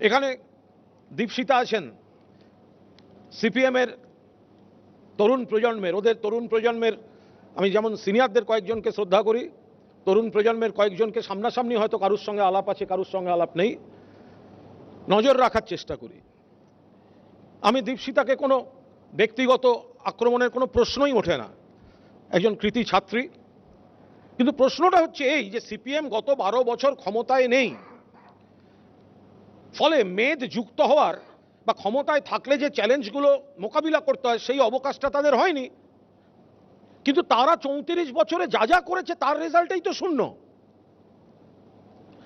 এখানে দীপশিতা আছেন সিপিএমের তরুণ প্রজন্মের, ওদের তরুণ প্রজন্মের, আমি যেমন সিনিয়রদের কয়েকজনকে শ্রদ্ধা করি, তরুণ প্রজন্মের কয়েকজনকে সামনাসামনি হয়তো কারুর সঙ্গে আলাপ আছে, কারুর সঙ্গে আলাপ নেই, নজর রাখার চেষ্টা করি। আমি দীপশিতাকে কোনো ব্যক্তিগত আক্রমণের কোনো প্রশ্নই ওঠে না। একজন কৃতি ছাত্রী। কিন্তু প্রশ্নটা হচ্ছে এই যে সিপিএম গত বারো বছর ক্ষমতায় নেই। ফলে মেদ যুক্ত হওয়ার বা ক্ষমতায় থাকলে যে চ্যালেঞ্জগুলো মোকাবিলা করতে হয়, সেই অবকাশটা তাদের হয়নি। কিন্তু তারা চৌত্রিশ বছরে যা যা করেছে, তার রেজাল্টেই তো শূন্য।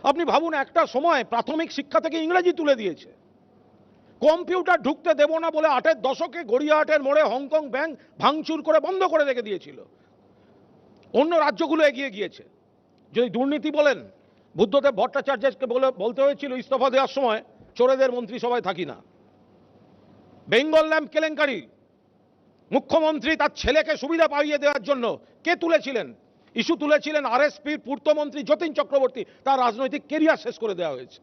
আপনি ভাবুন, একটা সময় প্রাথমিক শিক্ষা থেকে ইংরেজি তুলে দিয়েছে। কম্পিউটার ঢুকতে দেব না বলে আটের দশকে গড়িয়াহাটের মোড়ে হংকং ব্যাংক ভাঙচুর করে বন্ধ করে রেখে দিয়েছিল। অন্য রাজ্যগুলো এগিয়ে গিয়েছে। যদি দুর্নীতি বলেন বুদ্ধদেব ভট্টাচার্যকে বলে, বলতে হয়েছিল ইস্তফা দেওয়ার সময় চোরেদের মন্ত্রিসভায় থাকি না। বেঙ্গল ল্যাম্প কেলেঙ্কারি। মুখ্যমন্ত্রী তার ছেলেকে সুবিধা পাইয়ে দেওয়ার জন্য কে তুলেছিলেন? ইস্যু তুলেছিলেন আরএসপির পূর্তমন্ত্রী যতীন চক্রবর্তী। তার রাজনৈতিক কেরিয়ার শেষ করে দেওয়া হয়েছে।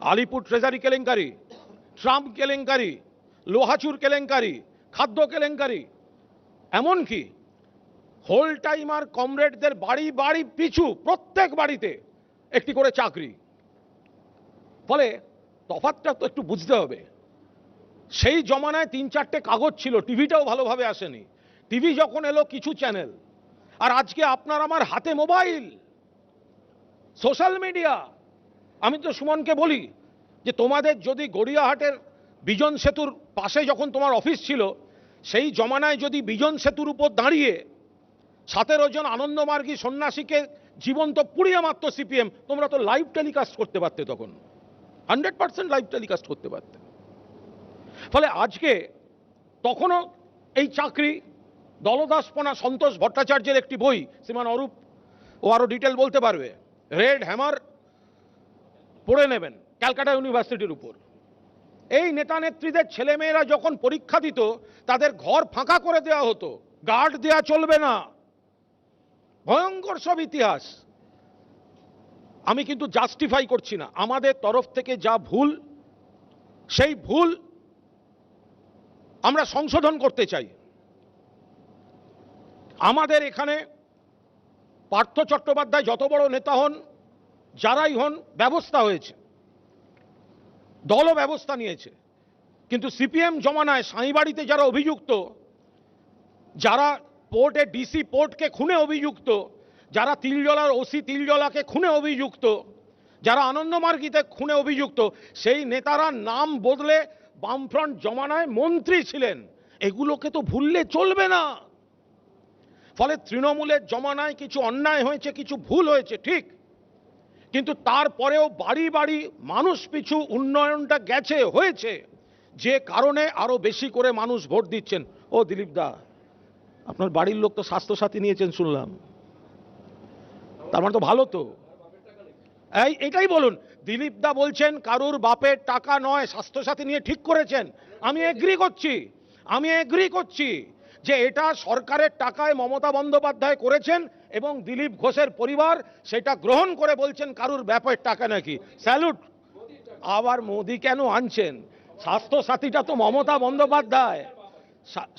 আলিপুর ট্রেজারি কেলেঙ্কারি, ট্রাম্প কেলেঙ্কারি, লোহাচুর কেলেঙ্কারি, খাদ্য কেলেঙ্কারি। এমনকি হোল টাইমার কমরেডদের বাড়ি বাড়ি পিছু প্রত্যেক বাড়িতে একটি করে চাকরি। ফলে তফাতটা তো একটু বুঝতে হবে। সেই জমানায় তিন চারটে কাগজ ছিল, টিভিটাও ভালোভাবে আসেনি। টিভি যখন এলো, কিছু চ্যানেল। আর আজকে আপনার আমার হাতে মোবাইল। Social media. আমি তো সুমনকে বলি যে, তোমাদের যদি গড়িয়াহাটের বিজন সেতুর পাশে যখন তোমার অফিস ছিল, সেই জমানায় যদি বিজন সেতুর উপর দাঁড়িয়ে সতেরো জন আনন্দমার্গী সন্ন্যাসীকে জীবন্ত পুড়িয়ে মাত্র সিপিএম, তোমরা তো লাইভ টেলিকাস্ট করতে পারতে তখন। হান্ড্রেড পার্সেন্ট লাইভ টেলিকাস্ট করতে পারতে। ফলে আজকে তখনও এই চাকরি, দলদাসপনা, সন্তোষ ভট্টাচার্যের একটি বই, শ্রীমান অরূপ, ও আরও ডিটেল বলতে পারবে। রেড হ্যামার পড়ে নেবেন, ক্যালকাটা ইউনিভার্সিটির উপর। এই নেতা নেত্রীদের ছেলেমেয়েরা যখন পরীক্ষা দিত, তাদের ঘর ফাঁকা করে দেওয়া হতো। গার্ড দেওয়া চলবে না। ভয়ঙ্কর সব ইতিহাস। আমি কিন্তু জাস্টিফাই করছি না। আমাদের তরফ থেকে যা ভুল, সেই ভুল আমরা সংশোধন করতে চাই। আমাদের এখানে পার্থ চট্টোপাধ্যায় যত বড় নেতা হন, যারাই হন, ব্যবস্থা হয়েছে। দলও ব্যবস্থা নিয়েছে। কিন্তু সিপিএম জমানায় সাঁইবাড়িতে যারা অভিযুক্ত, যারা পোর্টে, ডিসি পোর্টকে খুনে অভিযুক্ত, যারা তিলজলার ওসি তিলজলাকে খুনে অভিযুক্ত, যারা আনন্দমার্গিতে খুনে অভিযুক্ত, সেই নেতারা নাম বদলে বামফ্রন্ট জমানায় মন্ত্রী ছিলেন। এগুলোকে তো ভুললে চলবে না। ফলে তৃণমূলের জমানায় কিছু অন্যায় হয়েছে, কিছু ভুল হয়েছে, ঠিক। কিন্তু তারপরেও বাড়ি বাড়ি মানুষ পিছু উন্নয়নটা গেছে, হয়েছে। যে কারণে আরও বেশি করে মানুষ ভোট দিচ্ছেন। ও দিলীপ দা আপনার বাড়ির লোক তো স্বাস্থ্যসাথী নিয়েছেন শুনলাম। তার মানে তো ভালো তো। এই, এটাই বলুন, দিলীপ দা বলছেন, কারুর বাপের টাকা নয়, স্বাস্থ্যসাথী নিয়ে ঠিক করেছেন। আমি এগ্রি করছি, আমি এগ্রি করছি যে এটা সরকারের টাকায় মমতা বন্দ্যোপাধ্যায় করেছেন এবং দিলীপ ঘোষের পরিবার সেটা গ্রহণ করে বলছেন কারুর ব্যাপের টাকা নাকি। স্যালুট। আবার মোদি কেন আনছেন? স্বাস্থ্যসাথীটা তো মমতা বন্দ্যোপাধ্যায়।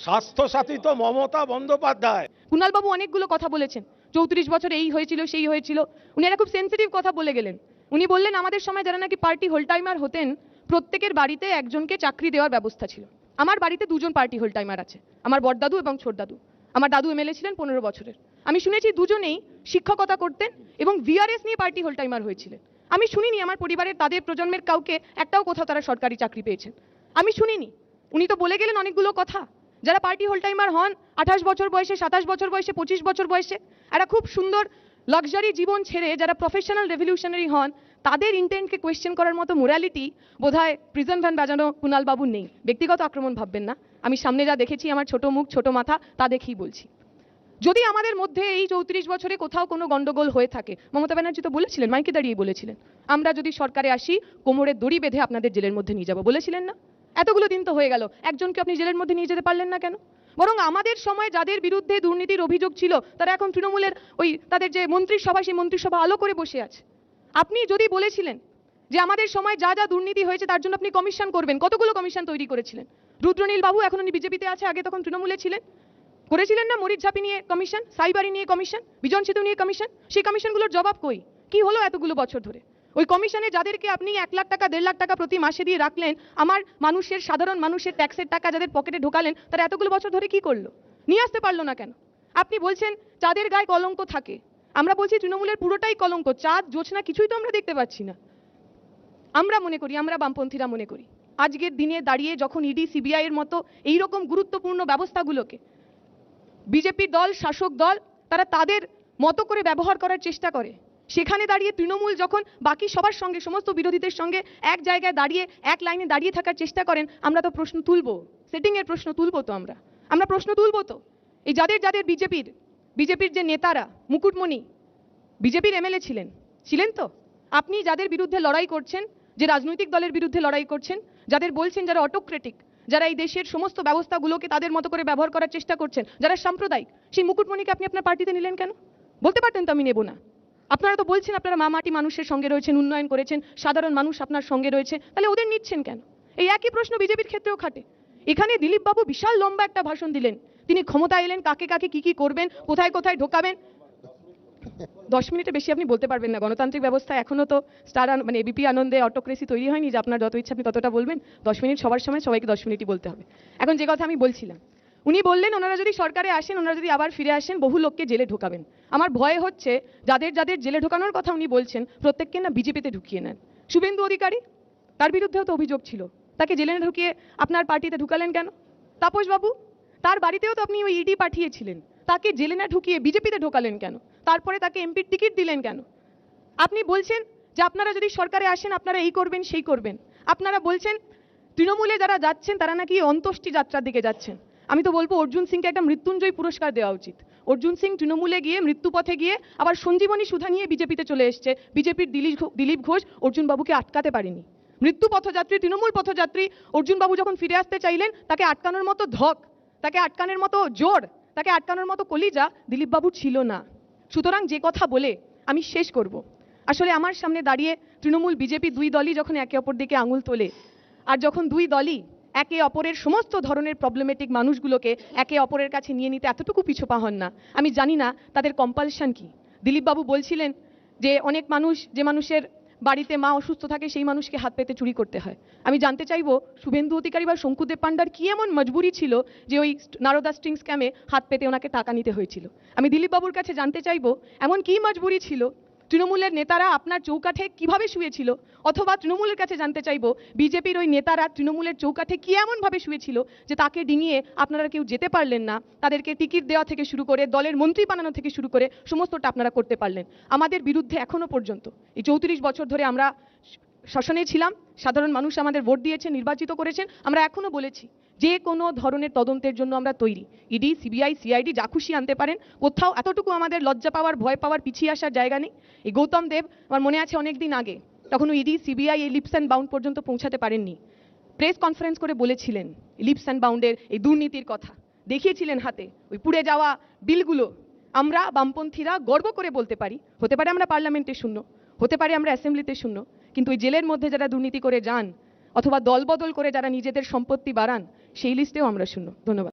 স্বাস্থ্যসাথী তো মমতা বন্দ্যোপাধ্যায়। কুণালবাবু অনেকগুলো কথা বলেছেন। চৌত্রিশ বছর এই হয়েছিল, সেই হয়েছিল। উনি একটা খুব সেন্সিটিভ কথা বলে গেলেন। উনি বললেন, আমাদের সময় যারা নাকি পার্টি হোল টাইমার হতেন, প্রত্যেকের বাড়িতে একজনকে চাকরি দেওয়ার ব্যবস্থা ছিল। আমার বাড়িতে দুজন পার্টি হোল টাইমার আছে, আমার বড়দাদু এবং ছোটদাদু। আমার দাদু এমএলএ ছিলেন পনেরো বছরের। আমি শুনেছি দুজনেই শিক্ষকতা করতেন এবং ভিআরএস নিয়ে পার্টি হোল টাইমার হয়েছিলেন। আমি শুনিনি আমার পরিবারের তাদের প্রজন্মের কাউকে, একটাও কোথাও তারা সরকারি চাকরি পেয়েছেন। আমি শুনিনি। উনি তো বলে গেলেন অনেকগুলো কথা। যারা পার্টি হোল টাইমার হন, আঠাশ বছর বয়সে, সাতাশ বছর বয়সে, পঁচিশ বছর বয়সে একটা খুব সুন্দর লাক্সারি জীবন ছেড়ে যারা প্রফেশনাল রেভলিউশনারি হন, তাদের ইন্টেন্টকে কোয়েশ্চেন করার মতো মোরালিটি বোধহয় প্রিজন ভ্যান বাজানো কুণাল বাবুর নেই। ব্যক্তিগত আক্রমণ ভাববেন না। আমি সামনে যা দেখেছি, আমার ছোট মুখ, ছোট মাথা, তা দেখেই বলছি। যদি আমাদের মধ্যে এই চৌত্রিশ বছরে কোথাও কোনো গন্ডগোল হয়ে থাকে, মমতা ব্যানার্জি তো বলেছিলেন, মাইকে দাঁড়িয়ে বলেছিলেন, আমরা যদি সরকারে আসি কোমরের দড়ি বেঁধে আপনাদের জেলের মধ্যে নিয়ে যাব, বলেছিলেন না? এতগুলো দিন তো হয়ে গেল। একজনকে আপনি জেলের মধ্যে নিয়ে যেতে পারলেন না কেন? বরং আমাদের সময় যাদের বিরুদ্ধে দুর্নীতির অভিযোগ ছিল, তারা এখন তৃণমূলের ওই তাদের যে মন্ত্রিসভা, সেই মন্ত্রিসভা আলো করে বসে আছে। আপনি যদি বলেছিলেন যে আমাদের সময় যা যা দুর্নীতি হয়েছে, তার জন্য আপনি কমিশন করবেন, কতগুলো কমিশন তৈরি করেছিলেন? রুদ্রনীল বাবু এখন উনি বিজেপিতে আছে, আগে তখন তৃণমূলে ছিলেন। করেছিলেন না মরিচ ঝাঁপি নিয়ে কমিশন সাইবারি নিয়ে কমিশন, বিজন সেতু নিয়ে কমিশন? সেই কমিশনগুলোর জবাব কই? কি হলো এতগুলো বছর ধরে? ওই কমিশনে যাদেরকে আপনি এক লাখ টাকা, দেড় লাখ টাকা প্রতি মাসে দিয়ে রাখলেন, আমার মানুষের, সাধারণ মানুষের ট্যাক্সের টাকা যাদের পকেটে ঢোকালেন, তারা এতগুলো বছর ধরে কি করল? নিয়ে আসতে পারল না কেন? আপনি বলছেন চাঁদের গায়ে কলঙ্ক থাকে। আমরা বলছি তৃণমূলের পুরোটাই কলঙ্ক, চাঁদ জোছনা কিছুই তো আমরা দেখতে পাচ্ছি না। আমরা মনে করি, আমরা বামপন্থীরা মনে করি, আজকের দিনে দাঁড়িয়ে যখন ইডি, সিবিআই এর মতো এই রকম গুরুত্বপূর্ণ ব্যবস্থাগুলোকে বিজেপি দল, শাসক দল, তারা তাদের মতো করে ব্যবহার করার চেষ্টা করে সেখানে দাঁড়িয়ে তৃণমূল যখন বাকি সবার সঙ্গে, সমস্ত বিরোধীদের সঙ্গে এক জায়গায় দাঁড়িয়ে, এক লাইনে দাঁড়িয়ে থাকার চেষ্টা করেন, আমরা তো প্রশ্ন তুলবো। সেটিংয়ের প্রশ্ন তুলবো তো আমরা। আমরা প্রশ্ন তুলবো তো। এই যাদের যাদের বিজেপির বিজেপির যে নেতারা, মুকুটমণি, বিজেপির এমএলএ ছিলেন। ছিলেন তো? আপনি যাদের বিরুদ্ধে লড়াই করছেন, যে রাজনৈতিক দলের বিরুদ্ধে লড়াই করছেন, যাদের বলছেন যারা অটোক্রেটিক যারা এই দেশের সমস্ত ব্যবস্থাগুলোকে তাদের মতো করে ব্যবহার করার চেষ্টা করছেন, যারা সাম্প্রদায়িক, সেই মুকুটমণিকে আপনি আপনার পার্টিতে নিলেন কেন? বলতে পারতেন তো আমি নেব না। আপনারা তো বলছেন আপনারা মামাটি মানুষের সঙ্গে রয়েছেন, উন্নয়ন করেছেন, সাধারণ মানুষ আপনার সঙ্গে রয়েছে, তাহলে ওদের নিচ্ছেন কেন? এই একই প্রশ্ন বিজেপির ক্ষেত্রেও খাটে। এখানে দিলীপ বাবু বিশাল লম্বা একটা ভাষণ দিলেন। তিনি ক্ষমতা এলেন, কাকে কাকে কি কি করবেন, কোথায় কোথায় ঢোকাবেন। দশ মিনিটে বেশি আপনি বলতে পারবেন না, গণতান্ত্রিক ব্যবস্থা এখনও তো স্টার মানে এবিপি আনন্দে অটোক্রেসি তৈরি হয়নি যে আপনার যত ইচ্ছা আপনি ততটা বলবেন। দশ মিনিট সবার সময় সবাইকে দশ মিনিটই বলতে হবে। এখন যে কথা আমি বলছিলাম উনি বললেন, ওনারা যদি সরকারে আসেন, ওনারা যদি আবার ফিরে আসেন, বহু লোককে জেলে ঢোকাবেন। আমার ভয় হচ্ছে যাদের যাদের জেলে ঢোকানোর কথা উনি বলছেন, প্রত্যেককে না বিজেপিতে ঢুকিয়ে নেন। শুভেন্দু অধিকারী, তার বিরুদ্ধেও তো অভিযোগ ছিল। তাকে জেলে ঢুকিয়ে আপনার পার্টিতে ঢুকালেন কেন? তাপস বাবু তার বাড়িতেও তো আপনি ওই ইডি পাঠিয়েছিলেন। তাকে জেলে না ঢুকিয়ে বিজেপিতে ঢোকালেন কেন? তারপরে তাকে এমপির টিকিট দিলেন কেন? আপনি বলছেন যে আপনারা যদি সরকারে আসেন, আপনারা এই করবেন, সেই করবেন। আপনারা বলছেন, তৃণমূলে যারা যাচ্ছেন, তারা নাকি অন্ত্যেষ্টি যাত্রার দিকে যাচ্ছেন। আমি তো বলব অর্জুন সিংকে একটা মৃত্যুঞ্জয় পুরস্কার দেওয়া উচিত। অর্জুন সিং তৃণমূলে গিয়ে মৃত্যুপথে গিয়ে আবার সঞ্জীবনী সুধা নিয়ে বিজেপিতে চলে এসছে। বিজেপির দিলীপ দিলীপ ঘোষ অর্জুন বাবুকে আটকাতে পারেনি। মৃত্যু পথযাত্রী, তৃণমূল পথযাত্রী অর্জুন বাবু যখন ফিরে আসতে চাইলেন, তাকে আটকানোর মতো ধক, তাকে আটকানোর মতো জোর, তাকে আটকানোর মতো কলিজা দিলীপ বাবু ছিল না। সুতরাং যে কথা বলে আমি শেষ করব। আসলে আমার সামনে দাঁড়িয়ে তৃণমূল, বিজেপি দুই দলই যখন একে অপর দিকে আঙুল তোলে, আর যখন দুই দলই একে অপরের সমস্ত ধরনের প্রবলেমেটিক মানুষগুলোকে একে অপরের কাছে নিয়ে নিতে এতটুকু পিছুপা হন না। আমি জানি না তাদের কম্পালশন কি। দিলীপবাবু বলছিলেন যে, অনেক মানুষ, যে মানুষের বাড়িতে মা অসুস্থ থাকে, সেই মানুষকে হাত পেতে চুরি করতে হয়। আমি জানতে চাইব, শুভেন্দু অধিকারী বা শঙ্কুদেব পান্ডার কি এমন মজবুরি ছিল যে ওই নারদা স্ট্রিং স্ক্যামে হাত পেতে ওনাকে টাকা নিতে হয়েছিল? আমি দিলীপবাবুর কাছে জানতে চাইব, এমন কি মজবুরি ছিল? তৃণমূলের নেতারা আপনার চৌকাঠে কীভাবে শুয়েছিল? অথবা তৃণমূলের কাছে জানতে চাইব, বিজেপির ওই নেতারা তৃণমূলের চৌকাঠে কি এমনভাবে শুয়েছিল যে তাকে ডিঙিয়ে আপনারা কেউ যেতে পারলেন না? তাদেরকে টিকিট দেওয়া থেকে শুরু করে, দলের মন্ত্রী বানানো থেকে শুরু করে, সমস্তটা আপনারা করতে পারলেন। আমাদের বিরুদ্ধে এখনও পর্যন্ত। এই চৌত্রিশ বছর ধরে আমরা শাসনে ছিলাম, সাধারণ মানুষ আমাদের ভোট দিয়েছেন, নির্বাচিত করেছেন, আমরা এখনও বলেছি, যে কোনো ধরনের তদন্তের জন্য আমরা তৈরি। ইডি, সিবিআই, সিআইডি যা খুশি আনতে পারেন, কোথাও এতটুকু আমাদের লজ্জা পাওয়ার, ভয় পাওয়ার, পিছিয়ে আসার জায়গা নেই। এই গৌতম দেব আমার মনে আছে অনেক দিন আগে তখন ইডি, সিবিআই এই লিপস অ্যান্ড বাউন্ড পর্যন্ত পৌঁছাতে পারেননি। প্রেস কনফারেন্স করে বলেছিলেন লিপস অ্যান্ড বাউন্ডের এই দুর্নীতির কথা। দেখিয়েছিলেন হাতে ওই পুড়ে যাওয়া বিলগুলো। আমরা বামপন্থীরা গর্ব করে বলতে পারি, হতে পারে আমরা পার্লামেন্টে শূন্য, হতে পারে আমরা অ্যাসেম্বলিতে শূন্য কিন্তু ওই জেলের মধ্যে যারা দুর্নীতি করে যান অথবা দলবদল করে যারা নিজেদের সম্পত্তি বাড়ান, সেই লিস্টেও আমরা শূন্য। ধন্যবাদ।